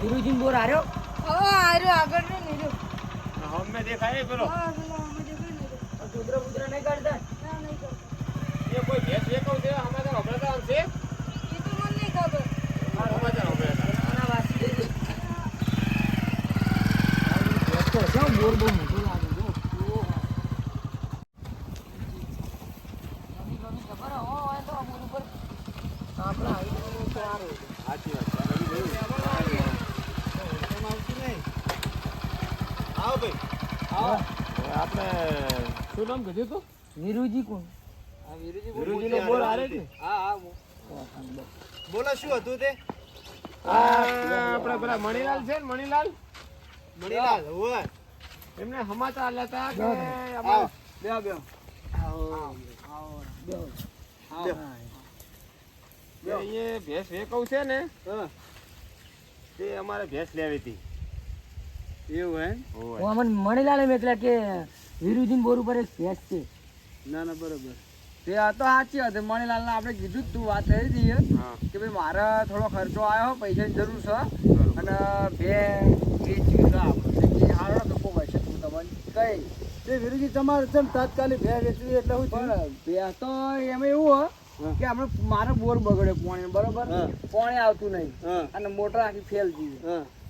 વિરુજીન બોર આર્યો? આર્યો આગળ નો નીરો હમે દેખાય પેલો. હા પેલો અમે દેખાય ને તો. કૂતરા કૂતરા નહીં કાઢતા? એ કોઈ ભેંસ વેકવ છે સમાચાર હંભળતા આવશે એ તો મને નહીં ખબર. સમાચાર હંભળતા નાના વાસી દઈ દે. ભેંસ તો હશે હો, બોર બહુ મોટો લાગે ખબર હો, હોય તો ઉપર આપણે આવી સારું. સાચી વાત છે આ બધું જોયું? આવો ભાઈ હા. હવે આપણે શું નામ કીધું તો? વિરુજી કોણ? વિરુજીનો બોલ આરે છે? હા હા બોલો શું હતું તે? આપણા પેલા મણીલાલ છે ને મણીલાલ? મણીલાલ હોય. એમને સમાચાર લેતા કે. આવો બે બે ભેંસ વેકવ છે ને તે અમારે ભેંસ લેવી હતી. એવું હે મણીલાલ એમ એટલે કે વિરુજીન બોર ઉપર એક ભેંસ છે. ના ના બરોબર. તે આ તો સાચી વાત મણીલાલ ને આપણે કીધું જ તું વાત કરી દઈએ કે ભાઈ મારે થોડો ખર્ચો આવ્યો પૈસાની જરૂર છે. અને બે વેચ્યું છે. આપણે કે હારો તો કોઈ હશે તું તમને કઈ તે વિરુજી તમારે છે તાત્કાલિક ભે વેચવી એટલે હું પણ ભે તો એમાં એવું હો. કે આપણે મારે બોર બગડે પાણી બરોબર? પાણી આવતું નહીં. અને મોટર આખી ફેલ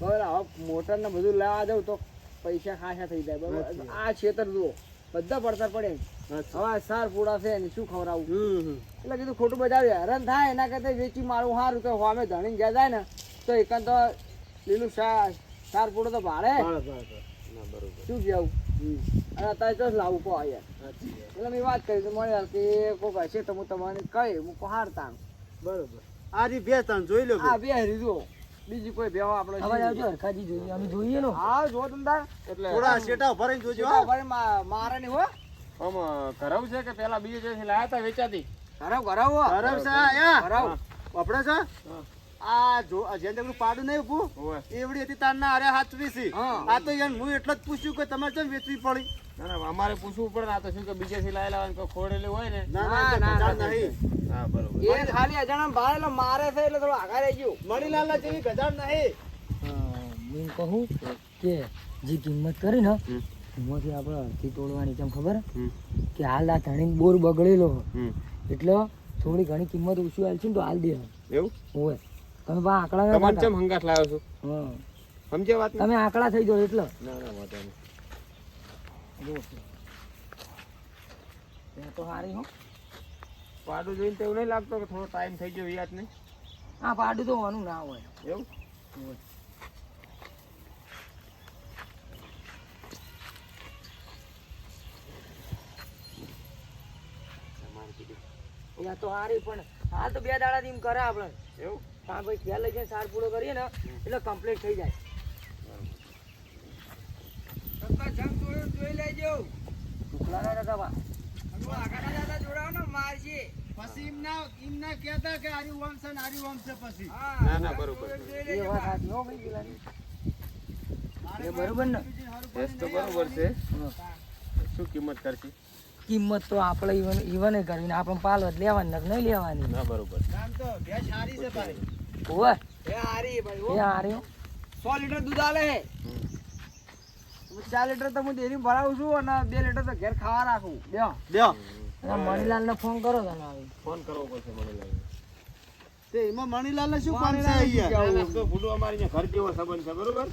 બરાબર હવે મોટર ને બધું લેવા જાવ તો પૈસા ખાસા થઈ જાય બરોબર? આ ખેતર જુઓ બધા પડતર પડે હવે સાર પૂરા છે એની શું ખવડાવું? એટલે કીધું ખોટું બજાવે હેરાન થાય એના કરતા વેચી મારું સારું કે સામે ધણીને ગયા જાય ને તો એકાંત તો લીલું સાર સાર પૂડો તો ભાડે. શું કહેવું? અને અત્યારે તો લાવું કહો યાર એટલે મેં વાત કરી તો મળે કે કોક હશે તો હું તમને કહી હું હારતા બરોબર. આ રી બે ત્રણ જોઈ લો હા બે હરી જુઓ. બીજી કોઈ બેવા આપણે અવાજ આવજો હરખાજી જોઈએ. અમે જોઈએ નો. હા જો તમે એટલે થોડા શેટા ભરીને જોજો હા. ભરે મારે ની હો. આમ કરાવ છે કે પેલા બીજે જે લાયા હતા વેચાતી? કરાવ કરાવ કરાવ છે આયા કરાવ આપણે છે? આ જો જેને પેલું પાડું નહીં ઊભું હોવે એવડી હતી તારના અરે હાથ છે હા. આ તો યાર હું એટલો જ પૂછ્યું કે તમારે કેમ વેચવી પડી? ના ના અમારે પૂછવું પડે ને તો શું કે બીજેથી લાયેલા હોય ને કોઈ ખોડેલું હોય ને? ના ના, ના ના, ગજાણ ના, નહીં. હા બરોબર. એ ખાલી અજાણા ભાડે એટલે મારે છે એટલે થોડું આગળ રહી ગયું. મણીલાલ ના જેવી ગજાણ નહીં. હું કહું કે જે કિંમત કરી ને. એમાંથી આપણે અડધી તોડવાની કેમ ખબર? કે હાલ આ ધણી બોર બગડેલો એટલે થોડી ઘણી કિંમત ઓછી હાલ છે ને તો હાલ દે. એવું? હોય. તમે પા આંકડા તમારે પાડતા. હંગાટ લાવ્યો છું? સમજ્યા વાત તમે આંકડા થઈ જાવ એટલે. ના ના વાંધો નહીં. એ તો સારી હો. પાડું જોઈને તો એવું નહીં લાગતો કે થોડો ટાઈમ થઈ ગયો યાદ નહીં. હા પાડું તો હોવાનું ના હોય. એવું? હોય. આ તો સારી પણ હાલ તો બે દાડા થી કરે આપણે. એવું? હા ભાઈ ખ્યાલ લઈ જાય સાર પૂરો કરીએ ને એટલે કમ્પ્લીટ થઈ જાય. લેજો ટુકડા ના શું કિંમત કરશી કિંમત તો આપણે ઈવન ઈવન કરવી આપણે આપણે જ લેવાની નહીં લેવાની ના બરોબર આમ તો બે સારી છે ભાઈ ઓય એ હારી. ભાઈ એ હારી. હો. સો લીટર દૂધ આલે. હે ચાર લીટર તો હું ડેરી ભરાવું છું અને બે લીટર તો ઘેર ખાવા રાખું. બે બે મણીલાલ ને ફોન કરો તને ફોન કરવો પડશે મણીલાલ તે એમાં મણીલાલ ને શું પાણી છે અહીંયા ભૂંડું અમારી અહીંયા ઘર જેવો સંબંધ છે બરોબર?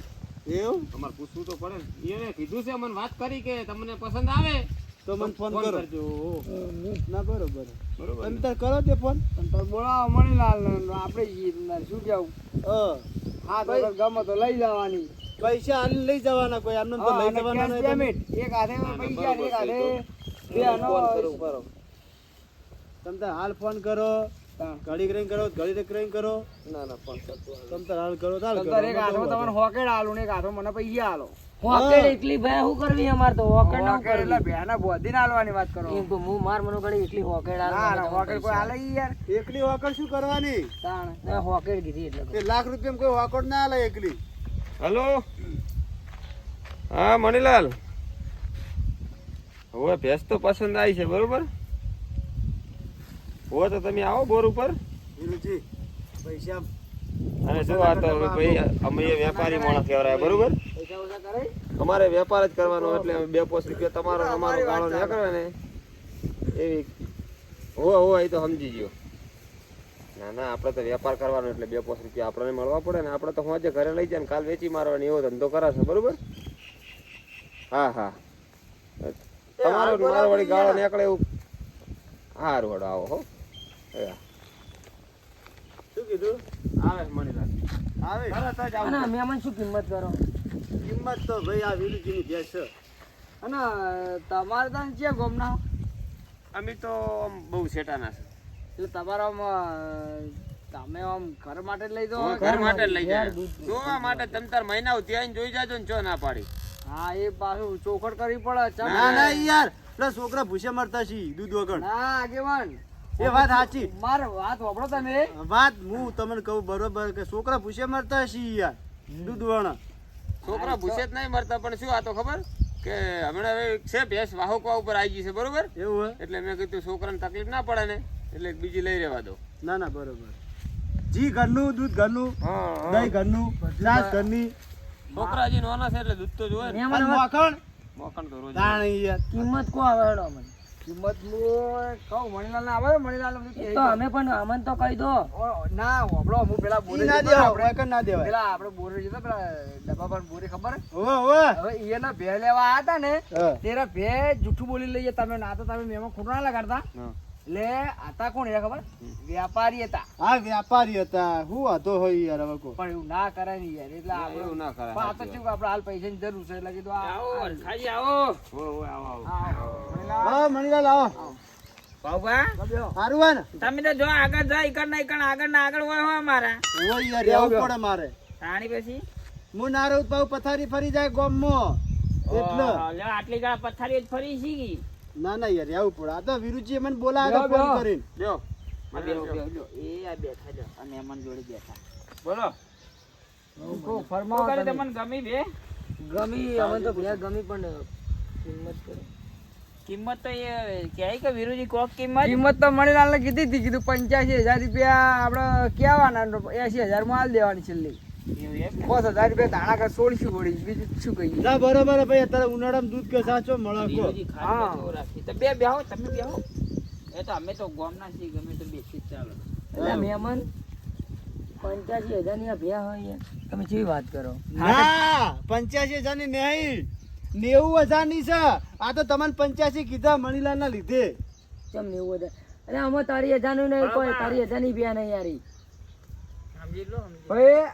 એવું? તમારે પૂછવું તો પડે. ને એને કીધું છે મને વાત કરી કે તમને પસંદ આવે? તો મને ફોન કરો. કરજો. ના બરોબર. બરોબર. અંતર કરો તે ફોન. અંતર બોલાવો મણીલાલ ને આપણે શું કેવું હા. તો ગમે તો લઈ જવાની. પૈસા હાલ લઈ જવાના કોઈ આનંદ તો લઈ જવાના નહીં પેમેન્ટ એક હાથે પૈસા એક હાથે બે આનો ફોન કરો તમે તાર હાલ ફોન કરો. ઘડી કરીને કરો ઘડી કરીને કરો. ના ના ફોન કરતો તમે તાર હાલ કરો તાર કરો. એક હાથો તમને હોકેડ આલું ને એક હાથો મને પૈસા આલો હોકેડ એકલી ભાઈ શું કરવી અમારે તો? હોકેડ ના હોકેડ એટલે કરવી. ભેના બોધીને આલવાની વાત કરો. એમ તો હું માર મનો ઘડી એકલી હોકેડ આલ ના હોકેડ કોઈ. આલે યાર. એકલી હોકેડ શું કરવાની? તાણ. હોકેડ કીધી એટલે. લાખ રૂપિયા કોઈ હોકેડ ના આલે એકલી. હલો? હા મણીલાલ. હવે ભેંસ તો પસંદ આવી છે બરોબર? હો તો તમે આવો બોર ઉપર. પૈસા અને જો આ તો ભાઈ અમે વેપારી માણસ કહેવાય બરોબર? પૈસા અમારે વેપાર જ કરવાનો એટલે અમે બે પોસ્ટ રૂપિયા તમારો ને અમારો ગાળો કરે ને એવી. હો હો એ તો સમજી ગયો. ના ના આપણે તો વેપાર કરવાનો એટલે બે પાંચ રૂપિયા આપણને મળવા પડે ને આપણે તો હોજે ઘરે લઈ જાય ને કાલ વેચી મારવાની એવો ધંધો કરાશે બરોબર? હા હા. તમારો મારો વળી ગાળો નીકળે એવું. હારું હડો આવો હો. હા. શું કીધું? આવે મણીલાલ આવે. તરત જ આવો. મહેમાન શું કિંમત કરો? કિંમત તો ભાઈ આ વિરુજીની ભેંસ છે. અને તમારે ત્યાં છે ગોમના? અમે તો આમ બહુ સેટાના છે. એટલે તમારા તમે આમ ઘર માટે લઈ દો ઘર માટે લઈ જાય. જોવા માટે તમ તાર મહિના ત્યાં જોઈ જાજો ને ચો ના પાડી. હા એ પાછું ચોખડ કરવી પડે ના ના. યાર એટલે છોકરા ભૂસે મરતા છે દૂધ વગર. ના આગેવાન. એ વાત સાચી. માર વાત વાપરો તમે. વાત હું તમને કહું બરોબર કે છોકરા ભૂસે મરતા છે યાર દૂધ વણ છોકરા ભૂસે જ નહીં મરતા પણ શું આ તો ખબર? કે હમણાં હવે છે ભેંસ વાહકવા ઉપર આવી ગઈ છે બરોબર? એવું એટલે મેં કીધું છોકરાને તકલીફ ના પડે ને. એટલે બીજી લઈ રહેવા દો. ના ના બરોબર. જી ઘરનું દૂધ ઘરનું દહીં ઘરનું છાશ ઘરની. છોકરા હજી નાના છે એટલે દૂધ તો ને હવે માખણ? મોકણ તો રોજ કિંમત કો આવે હેડો મને? કિંમત હું કહું મણીલાલ ના આવે મણીલાલ તો અમે પણ અમન તો કહી દો. ના વાપરો હું પેલા બોરે ના દેવા આપણે આપણે ના દેવા પેલા આપણે બોરે જતો પેલા ડબ્બા પર બોરે ખબર? ઓવે ઓવે. હવે એના ભે લેવા આયા હતા ને તેરા ભે જૂઠું બોલી લઈએ. તમે ના તો તમે મેમાં ખોટું ના લગાડતા. એટલે હતા કોણ એ ખબર? વ્યાપારી હતા. હા વ્યાપારી હતા. હું હતો હોય યાર હવે કો પણ એવું ના કરાય ને યાર એટલે આપણે એવું ના કરાય, પણ આ તો સાચી આપણે હાલ પૈસાની જરૂર છે એટલે કીધું આવો ખાઈ આવો. હો હો આવો આવો. મણીલાલ, આવો. તમે તો જો આગળ જાય ઈકણ ના ઈકણ આગળ ના આગળ હોય હો અમારા. ઓય યાર રહેવું પડે મારે. તાણી પછી? હું ના રહું પથારી ફરી જાય ગોમ એટલે આટલી ગાળા પથારી જ ફરી શીખી. ના ના યાર આવું પડે. આ તો વિરુજી મને બોલાવે બેહો, ફોન કરીને. લ્યો. એ આ બેઠા જો અને મહેમાન જોડે બેઠા. બોલો. કો ફરમાવો કરે તમે. તમને ગમી બે? ગમી અમે તો ભયા ગમી પણ કિંમત કરો કિંમત તો એ કહેવાય કે વિરુજી કોક કિંમત? કિંમત તો મણીલાલ ને કીધી હતી કીધું પંચ્યાસી હજાર રૂપિયા આપણે કહેવાના એસી હજારમાં હાલ દેવાની છેલ્લી? પાંચ હજાર રૂપિયા દાણા કર સોળશું વળી બીજું શું કહીએ? ના બરોબર ભાઈ અત્યારે ઉનાળામાં દૂધ કે સાચો મળે કો વિરુજી ખાલી હા. તો બે બેહો તમે બેહો એ તો અમે તો ગોમના છીએ ગમે તો બેસી જ ચાલો. એટલે મહેમાન પંચ્યાસી હજારની ભ્યા હોય તમે કેવી વાત કરો. ના. પંચ્યાસી હજારની નહીં. નેવું હજારની છે. આ તો તમને પંચ્યાસી કીધા મણીલાલ ના લીધે. ચમ નેવું હજાર? અરે આમાં તારી હજારનું નહીં કોઈ તારી હજારની ભ્યા નહીં યારી સમજી લો ભાઈ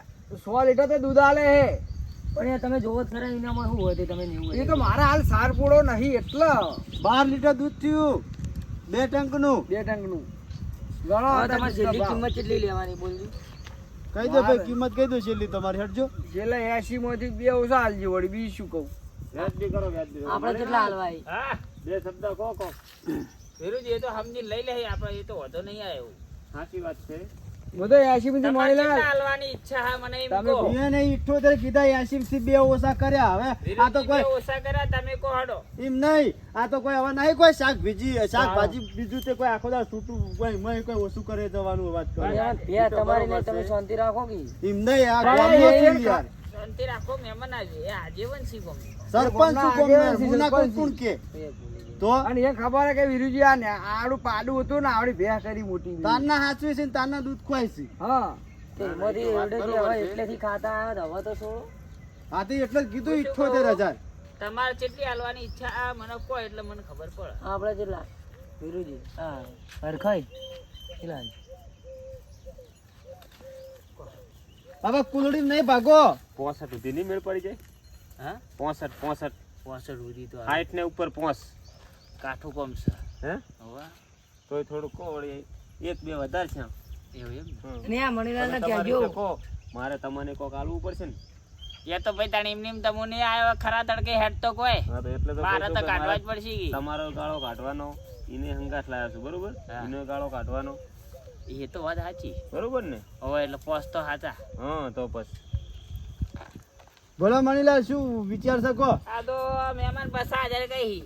સો લીટર તો દૂધ આલે હે. પણ યાર તમે જોવો જ ખરા એનામાં શું હોય તમે નેવું એ તો મારા હાલ સાર પૂળો નહીં એટલે. બાર લીટર દૂધ થયું. બે ટંકનું. બે ટંકનું ગણો તમારે છેલ્લી કિંમત કેટલી લેવાની બોલજો. કહી દો ભાઈ કિંમત કહી દો છેલ્લી તમારી હટજો. છેલ્લે એસી માંથી બે ઓછા હાલજી વળી બી શું કહું? વ્યાજબી કરો વ્યાજબી આપણે કેટલા હાલવાય? હા. બે શબ્દ કહો કહો. ફેરુજી એ તો સમજી લઈ લે આપણે એ તો વધો નહીં આવ્યો. સાચી વાત છે. હું તો એસી માંથી તમારે મળી લે હાલવાની ઈચ્છા હા મને એમ તમે કહો. એને કીધા એસી બે ઓછા કર્યા. હવે આ તો કોઈ બે કર્યા તમે કહો હાડો એમ નહીં. આ તો કોઈ હવે નહીં કોઈ શાકભાજી શાકભાજી બીજું તે કોઈ આખો દાડો છૂટું કોઈ મય કોઈ ઓછું કરે જવાનું વાત કરે. યાર, તમારી નહીં તમે શાંતિ રાખો કે. એમ નહીં આ ગામનો એ- યાર શાંતિ રાખો મહેમાન આજે. એ આજીવન શી ગમે. સરપંચ શું ના કોણ કે. તો? અને એ ખબર હે કે વિરુજી આ ને આડું પાડું હતું ને આવડી ભેહ કરી મોટી. તારના હાચવી છે ને તારના દૂધ ખવાય છે. હા. એમાંથી હવે એટલેથી ખાતા આવ્યા તો હવે તો છોડો તો એટલે કીધું ઇઠ્ઠોતેર હજાર. તમારે કેટલી હાલવાની ઈચ્છા આ મને કહો એટલે મને ખબર પડે. આપણે કેટલા? વિરુજી. હા. હરખાઈ. કેટલા? બાબા કુલડી નહીં ભાગો. પોસઠ સુધી નહીં મેળ પડી જાય? હા? પોસઠ પોસઠ. પોસઠ સુધી તો હાઈટ ને ઉપર પોસ. કાઠું કોમ છે. હે? હવે. તોય થોડું કો વળી એક બે વધારે છે એવું એમ ને? આ મણીલાલ ના તમારી કહેજો રીતે મારે તમને કોક આલવું પડશે ને? એ તો ભાઈ તાણી એમને એમ તમો નહીં આવ્યો ખરા તડકે હેડ તો કોઈ. હા તો એટલે તો મારે તો કાઢવા જ પડશે. તમારો ગાળો કાઢવાનો એને હંગાસ લાવ્યો છું બરોબર. એનો ગાળો કાઢવાનો. એ તો વાત સાચી. બરોબર ને? હવે એટલે પોસ તો સાચા. હા તો પછી. ભલો મણીલાલ શું વિચાર શકો આ તો મહેમાન પાસે હજાર કઈ.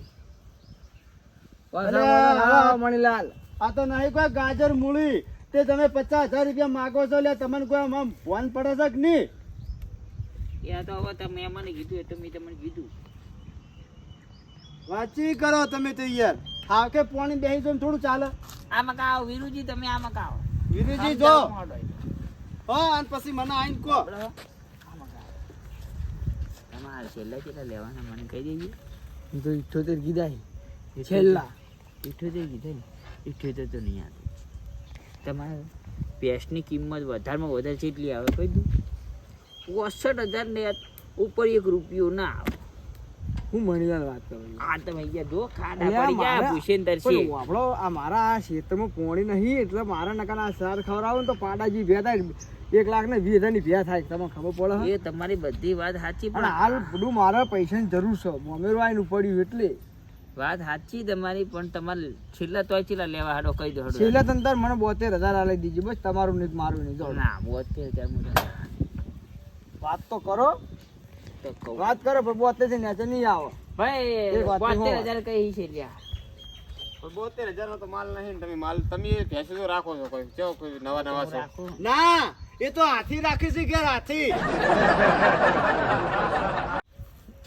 મણીલાલ. આ તો નહીં કોઈ ગાજર મૂળી. તે તમે પચાસ હજાર રૂપિયા માગો છો એટલે તમને કોઈ આમ ફોન પડે છે કે નહીં? એ તો હવે તમે મને કીધું એ તો મેં તમને કીધું. વાંચી કરો તમે તો યાર. હા કે પાણી બેસી જો થોડું ચાલે. આમાં કાવ વિરુજી તમે આમાં કાવ વિરુજી જો. હો અને પછી મને આઈને કો તમારે છેલ્લા કેટલા લેવાના મને કહી દેજો. તો ઇઠ્ઠોતેર કીધા છેલ્લા. ઇઠ્ઠોતેર કીધું ને ઇઠ્ઠોતેર તો નહીં આવતું તમારે ભેંસની કિંમત વધારેમાં વધારે જેટલી આવે કહી દઉં. ઓસઠ હજાર ને ઉપર એક રૂપિયો ના આવે. હું મણીલાલ વાત કરું આ તમે અહીંયા જો ખાડા પડી ગયા મારા- છે. આપણો આ મારા આ ક્ષેત્રમાં પોણી નહીં એટલે મારા નકાન સાર ખવડાવો ને તો પાડાજી ભે થાય. એક લાખ ને વીસ હજારની ભે થાય તમને ખબર પડે એ તમારી બધી વાત સાચી પણ હાલ બધું મારા પૈસાની જરૂર છે. મોમેરો આવીને પડ્યું એટલે. વાત સાચી તમારી પણ તમારે છેલ્લા તોય છેલ્લા લેવા હાડો કહી દો છેલ્લા તંતર મને બોતેર હજાર આલી દીજો બસ તમારું નહીં મારું નહીં ના બોતેર હજાર વાત તો કરો. વાત કરો પણ બોતેરથી નેચે નહીં આવો. ભાઈ વાત તો બોતેર હજાર કઈ છે લ્યા? બોતેર હજાર નો તો માલ નહીં તમે માલ તમે ભેંસો તો રાખો છો કોઈ ચો કોઈ નવા નવા છો. ના એ તો હાથી રાખી છે ઘેર હાથી.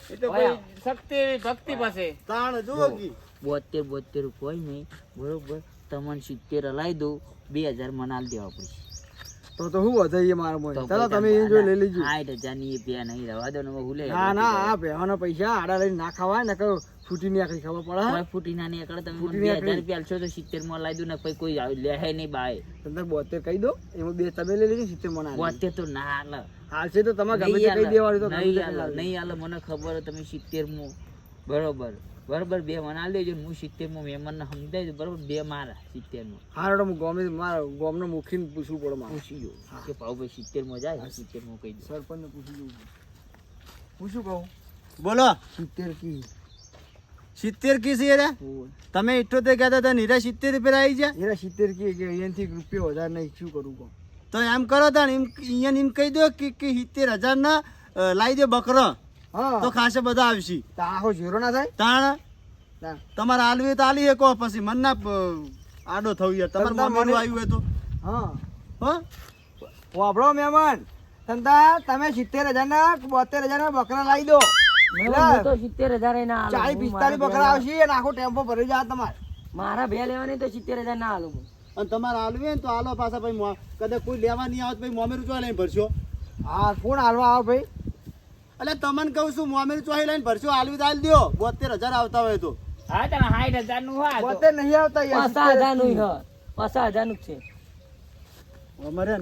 એ તો કોઈ શક્તિ એવી ભક્તિ પાસે. તાણ જુઓ બોતેર બોતેર કોઈ નહીં. બરોબર? તમને સિત્તેર હલાવી દઉં. બે હજાર મનાલ દેવા પડશે. તો તો હું વધારીએ મારા મોય ચાલો તમે એ જો લઈ લેજો. સાઠ હજારની એ પ્યા નહીં રવા દો ને હું લે ના ના આ ભેવાનો પૈસા આડા લઈને ના ખાવાય ને કહું ફૂટી ની આખી ખબર પડે કોઈ ફૂટી ના નીકળે તમે ફૂટી મને બે નીકળી. હજાર રૂપિયા આલશો તો સિત્તેરમાં લાવી દઉં ને કોઈ કોઈ આવે- લેહે નહીં બાય. તમને બોતેર કહી દો એમાં બે તમે લઈ લેજો સિત્તેર મને આલી. બોતેર તો ના હાલે. હાલશે તો તમે ગમે તે કહી દેવાનું તો હાલે, નહીં કહી નહીં હાલે. મને ખબર તમે સિત્તેરમાં બરોબર. બરોબર બે મને આલી દેજો હું સિત્તેરમાં મહેમાનને સમજાવી દઉં. બરોબર? બે મારા સિત્તેરમાં હારો હું ગોમે મારા ગોમનો મુખીને પૂછવું પડે મારે. પૂછી જો કે ભાઈ સિત્તેરમાં જાય? સિત્તેરમાં કહી દો સરપંચને પૂછી જોઉં. પૂછું કહું? બોલો. સિત્તેર કી. સિત્તેર કી છે રે તમે ઇઠ્ઠોતેર કહેતા હતા નીરા સિત્તેર રૂપિયા આવી જાય એના સિત્તેર કી કે અહીંયાથી રૂપિયા વધારે નહીં. શું કરું કહું? તો એમ કરો તાણ એમ અહીંયા એમ કહી દો કે કે સિત્તેર હજાર ના લાવી દો બકરો. હા. તો ખાસે બધા આવશે. આખો ઝીરો ના થાય? તાણ તમારે આલવી તો આલી શકો પછી મન ના આડો થયું યાર તમારે મન આવ્યું હોય તો. હા. હો? વાપરો મહેમાન. તંતા તમે સિત્તેર હજાર ના બોતેર હજાર ના બકરા લાવી દો. સિત્તેર હજાર ના ચાલીસ પિસ્તાલીસ બકરા આવશે આખો ટેમ્પો ભરી જાય તમારે. મારા બે લેવાની તો સિત્તેર હજાર ના હાલું હું. અને તમારે આલવી ને તો આલો પાછા ભાઈ કદાચ કોઈ લેવા નહીં આવે તો ભાઈ મોમેરું ચોય લઈને ભરશો. હા કોણ હાલવા આવે ભાઈ? એટલે તમને કહું છું મોમેરું ચોય લઈને ભરશો આલવી તો આલી દ્યો. બોતેર હજાર આવતા હોય તો. હા તમે સાઠ હજારનું હા બોતેર નહીં આવતા યાર, હજારનું હ હજારનું છે. અમારે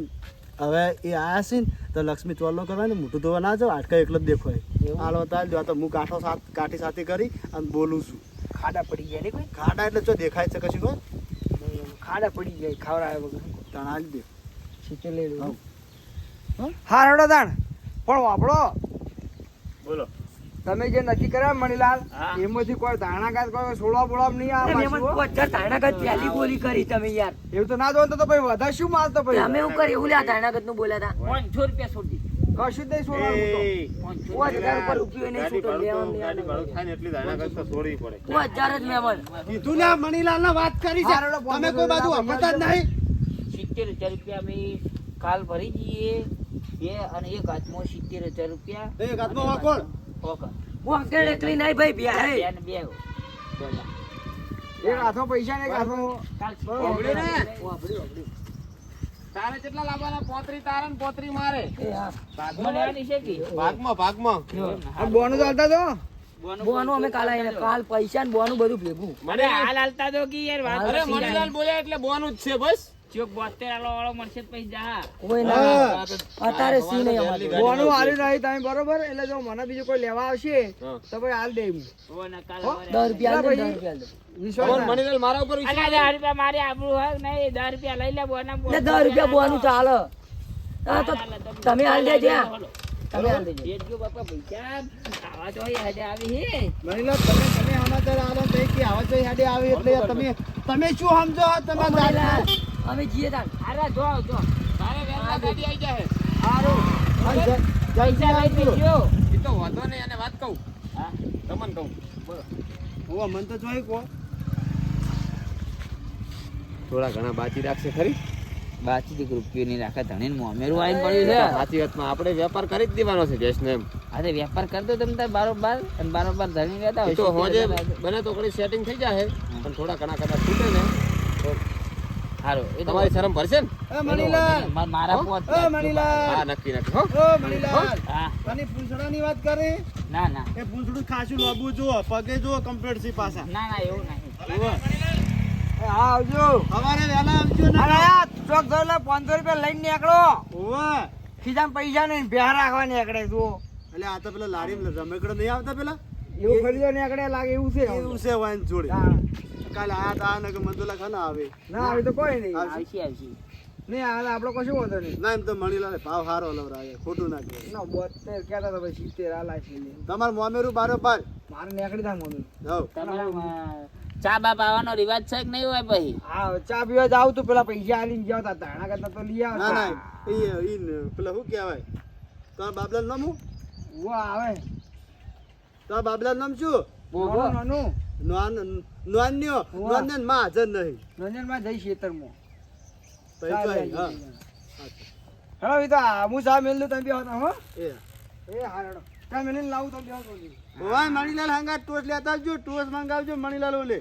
હવે એ આયા છે ને તો લક્ષ્મી ચોલ્લો કરવા ને મોટું ધોવા ના જાવ આટકા એકલો જ દેખો હાલો તાલ જો દો આ તો હું કાંઠો સાથ કાઠી સાથે કરી અને બોલું છું. ખાડા પડી ગયા ને કોઈ? ખાડા એટલે જો દેખાય છે કશું કોઈ? ખાડા પડી જાય ખવડાવે વગર તાણ આલી દે. સિત્તેર લઈ. લઉં. હા? રડો તાણ. પણ વાપરો. બોલો. તમે જે નક્કી કર્યા મણીલાલ. એમાંથી કોઈ ધારણા કાઢ કોઈ છોડવા બોળવા નહીં મને હો. પહેલી બોલી કરી તમે યાર. એવું તો ના જોવાનું તો તો પછી વધારે શું માલતો પછી? અમે એવું કરી એવું લ્યા તાણાગતનું બોલ્યા હતા પાંચસો રૂપિયા છોડી કશું દઈ ઉપર રૂપિયો નહીં છૂટો ભાડું તો- લેવાનું ગાડી ભાડું થાય ને એટલી ધારણા કરતા છોડવી પડે. પાંચ હજાર જ મહેમાન કીધું ને મણીલાલ ને વાત કરી છે. તમે કોઈ બાજુ હમતા જ નહીં. સિત્તેર હજાર રૂપિયા અમે કાલ ભરી જઈએ બે અને એક હાથમાં સિત્તેર હજાર રૂપિયા. એક હાથમાં અંકેલ નહીં ભાઈ બે હે. બે. એક હાથમાં પૈસા ને એક હાથમાં ને? તારે કેટલા લાવવાના? પોતરી તારે ને પોતરી મારે. ભાગમાં લેવાની છે કે? ભાગમાં ભાગમાં. બોનું ચાલતા તો? બોનું અમે કાલ આવીને કાલ પૈસા ને બોનું બધું ભેગું. મને હાલ હાલતા તો કે યાર વાત અરે નથી બોલ્યા એટલે બોનું જ છે બસ. ચોક બોતેર આલો વાળો મળશે પછી જા કોઈ ના અત્યારે સી નહીં અમારે બોનું હારી નહીં તમે બરોબર? એટલે જો મને બીજું કોઈ લેવા આવશે તો ભાઈ હાલ દે હું. દસ રૂપિયા દસ રૂપિયા તમે હાલ તમે હાલ? દેજો. દેજો બાપા પૈસા આવા તો અહીં હજે આવી હે. મણીલાલ તમે તમે સમાચાર આલો ને તઈ કે આવા તો હેડે આવે એટલે તમે તમે શું સમજો? તમે મણીલાલ, અમે જીએ તાન અરે જો જો. તારે વેલા ગાડી આવી જાય હારું. પૈસા લઈ આવજો. એ તો વાંધો નહીં અને વાત કહું. હા. તમને કહું. હોવા મન તો જોઈ કો થોડા ઘણા બાકી રાખશે ખરી? બાકી એક રૂપિયો નહીં રાખે ધણી મોમેરું આવીને પડ્યું છે. સાચી વાતમાં આપણે વેપાર કરી જ દેવાનો છે ભેંસનો એમ. અરે વેપાર કરતો તમે તાર બારોબાર અને બારોબાર ધણી રહેતા હોય. તો હોજે બને તો ઘણી સેટિંગ થઈ જાય પણ થોડા ઘણા કદાચ છૂટે ને. સારું. એ તમારી શરમ ભરશે ને? એ મણીલાલ. મારા પોત એ મણીલાલ. હા નક્કી નક્કી. હો? ઓ મણીલાલ. હા? આની પૂંછડાની વાત કરી? ના ના. એ પૂંછડું ખાસું લાંબુ જુઓ પગે જુઓ કમ્પ્લીટ છે પાછા. ના ના એવું નહીં. હા આવજો. સવારે વહેલા આવજો ને. અરે ચોક ધોઈ લે પાંચસો રૂપિયા લઈને નીકળો. ઓવે ખિસ્સામાં પૈસા નહીં બેહા રાખવા નીકળે જુઓ. એટલે આ તો પેલા લારી રમેકડો નહીં આવતા પેલા? એવું ખરીદો નીકળે લાગે એવું છે. એવું છે વાઈન જોડે હા. કાલે આયા તા ને કે મંદુલા ખાના આવે. ના આવે તો કોઈ નહીં. આવશે. આવશે નહીં આવે આપણો કશું વાંધો નહીં. ના એમ તો મણીલાલે ભાવ સારો લવરાવે ખોટું ના કહે ના બોતેર કહેતા હતા ભાઈ સિત્તેર આલા છે તમાર મોમેરું બારો બાર મારે નીકળી થાય તમારા ચા બા આવવાનો રિવાજ છે કે નહીં હોય ભાઈ હા ચા પીવા જાવ તું પેલા પૈસા આલીને ગયા તા ધાણા કરતા તો લઈ આવ ના ના એ ઈ પેલા શું કહેવાય? તાર બાબલાનું નામ હું વો આવે. તાર બાબલાનું નામ શું? બોબો નાનું. નોન નોન્યો માં હાજર નહીં. માં જઈ ખેતરમાં. પૈસા હા. હેલો એ તો આ હું ચા મેલ તમે બેહો હો. એ. એ હા લાવું તમે બેહો તો. ઓય મણીલાલ હંગા ટોસ લેતા આવજો ટોસ મંગાવજો મણીલાલ ઓલે.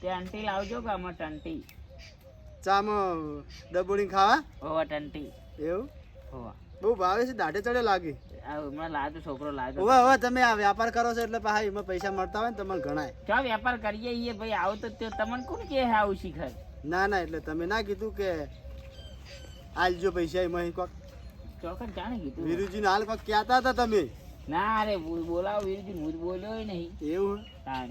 ટંટી લાવજો કે આમાં ટંટી ચામાં ડબોડી ખાવા? હોવા ટંટી એવું? હોવા. બહુ ભાવે છે દાઢે ચડે લાગે. હમણાં છોકરો લાવજો હવે હવે તમે આ વ્યાપાર કરો છો એટલે પાછા એમાં પૈસા મળતા હોય ને તમને ગણાય. વેપાર કરીએ ઈએ ભાઈ? આવો તો તે તમને કોણ કે હે આવું શીખર ના ના એટલે તમે ના કીધું કે આલજો પૈસા એમાં કોક જાણે કીધું. હાલ કોક કહેતા હતા તમે? ના રે બોલાવો વીરજી હું બોલ્યો નહીં. એવું? તાણ.